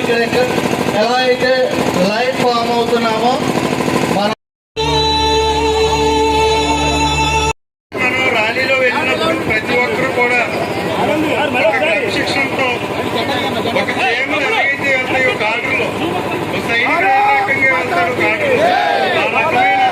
ఇక్కడ ఎలా అయితే లైవ్ ఫామ్ అవుతున్నామో మనం మనం ర్యాలీలో వెళ్ళినప్పుడు ప్రతి ఒక్కరు కూడా ఒక క్రమశిక్షణతో ఒక చేమలు ఎలాగైతే వెళ్తాయి ఒక ఆర్డర్లో ఒక సైనికుడు ఏ రకంగా వెళ్తాడు ఒక ఆర్డర్లో ఆ రకమైన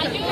భారత్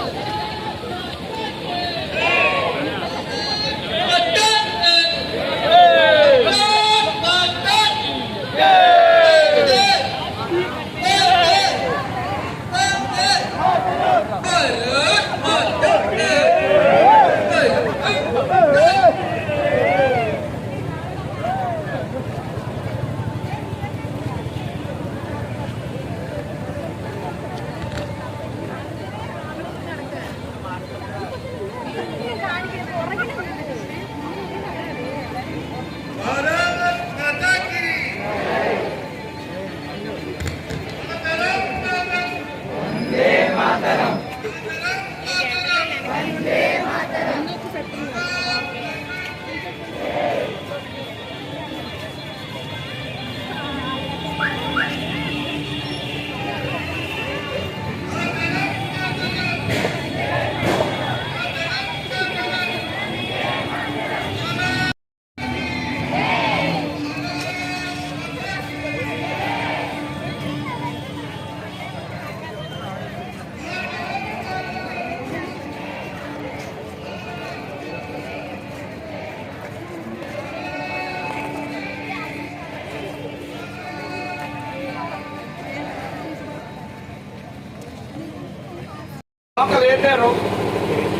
లోకల్ ఏంటారు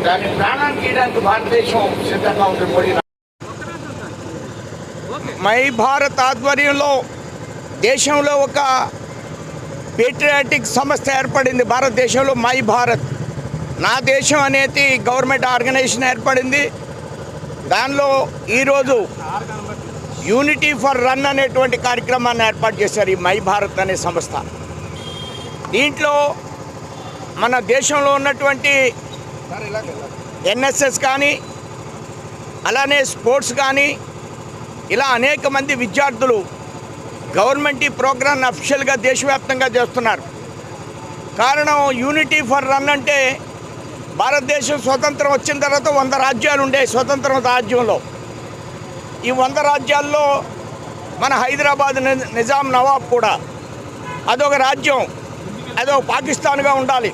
దాన్ని ప్రాణానికి తీయడానికి భారతదేశం సిద్ధంగా ఉంది మోడీ మై భారత్ ఆధ్వర్యంలో దేశంలో ఒక పేట్రియాటిక్ సంస్థ ఏర్పడింది. భారతదేశంలో మై భారత్. నా దేశం అనేది గవర్నమెంట్ ఆర్గనైజేషన్ ఏర్పడింది. దానిలో ఈరోజు యూనిటీ ఫర్ రన్ అనేటువంటి కార్యక్రమాన్ని ఏర్పాటు చేశారు ఈ మై భారత్ అనే సంస్థ. దీంట్లో మన దేశంలో ఉన్నటువంటి ఎన్ఎస్ఎస్ కానీ అలానే స్పోర్ట్స్ కానీ ఇలా అనేక మంది విద్యార్థులు గవర్నమెంట్ ఈ ప్రోగ్రామ్ అఫిషియల్గా దేశవ్యాప్తంగా చేస్తున్నారు. కారణం యూనిటీ ఫర్ రన్ అంటే భారతదేశం స్వతంత్రం వచ్చిన తర్వాత వంద రాజ్యాలు ఉండే స్వతంత్రం రాజ్యంలో. ఈ వంద రాజ్యాల్లో మన హైదరాబాద్ నిజాం నవాబ్ కూడా అదొక రాజ్యం అదొక పాకిస్తాన్గా ఉండాలి.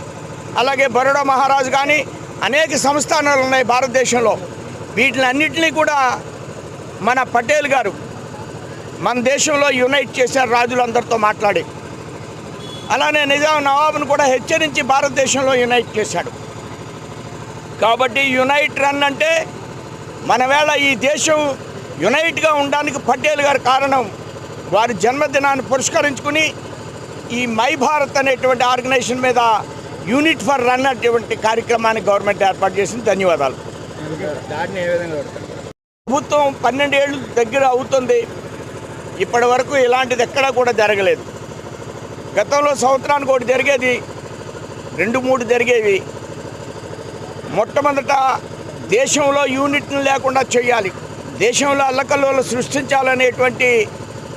అలాగే బరోడా మహారాజు కానీ అనేక సంస్థానాలు ఉన్నాయి భారతదేశంలో. వీటిలన్నింటినీ కూడా మన పటేల్ గారు మన దేశంలో యునైట్ చేశారు రాజులందరితో మాట్లాడి. అలానే నిజాం నవాబును కూడా హెచ్చరించి భారతదేశంలో యునైట్ చేశాడు. కాబట్టి యునైట్ రన్ అంటే మన వేళ ఈ దేశం యునైట్గా ఉండడానికి పటేల్ గారు కారణం. వారి జన్మదినాన్ని పురస్కరించుకుని ఈ మై భారత్ అనేటువంటి ఆర్గనైజేషన్ మీద యూనిట్ ఫర్ రన్ అటువంటి కార్యక్రమాన్ని గవర్నమెంట్ ఏర్పాటు చేసింది. ధన్యవాదాలు. ప్రభుత్వం పన్నెండేళ్ళు దగ్గర అవుతుంది. ఇప్పటి వరకు ఇలాంటిది ఎక్కడా కూడా జరగలేదు. గతంలో సంవత్సరానికి ఒకటి జరిగేది రెండు మూడు జరిగేవి. మొట్టమొదట దేశంలో యూనిట్ను లేకుండా చేయాలి. దేశంలో అల్లకల్లోలు సృష్టించాలనేటువంటి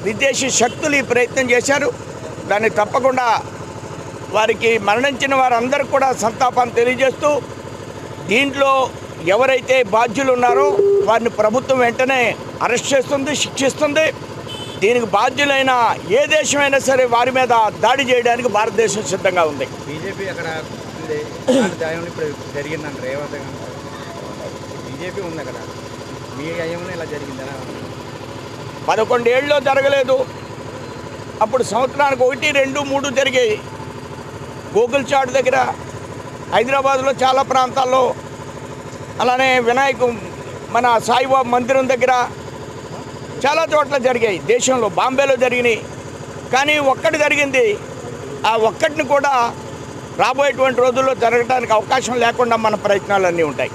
విదేశీ శక్తులు ఈ ప్రయత్నం చేశారు. దాన్ని తప్పకుండా వారికి మరణించిన వారందరికీ కూడా సంతాపాన్ని తెలియజేస్తూ దీంట్లో ఎవరైతే బాధ్యులు ఉన్నారో వారిని ప్రభుత్వం వెంటనే అరెస్ట్ చేస్తుంది శిక్షిస్తుంది. దీనికి బాధ్యులైన ఏ దేశమైనా సరే వారి మీద దాడి చేయడానికి భారతదేశం సిద్ధంగా ఉంది. బీజేపీ అక్కడ ఏ విధంగా బీజేపీ ఉంది అక్కడ. మీ అయ్యంలో ఇలా జరిగిందని పదకొండేళ్ళలో జరగలేదు. అప్పుడు సంవత్సరానికి ఒకటి రెండు మూడు జరిగాయి. గూగుల్ చాట్ దగ్గర హైదరాబాద్లో చాలా ప్రాంతాల్లో అలానే వినాయక మన సాయిబాబా మందిరం దగ్గర చాలా చోట్ల జరిగాయి. దేశంలో బాంబేలో జరిగినాయి. కానీ ఒక్కటి జరిగింది. ఆ ఒక్కటిని కూడా రాబోయేటువంటి రోజుల్లో జరగడానికి అవకాశం లేకుండా మన ప్రయత్నాలన్నీ ఉంటాయి.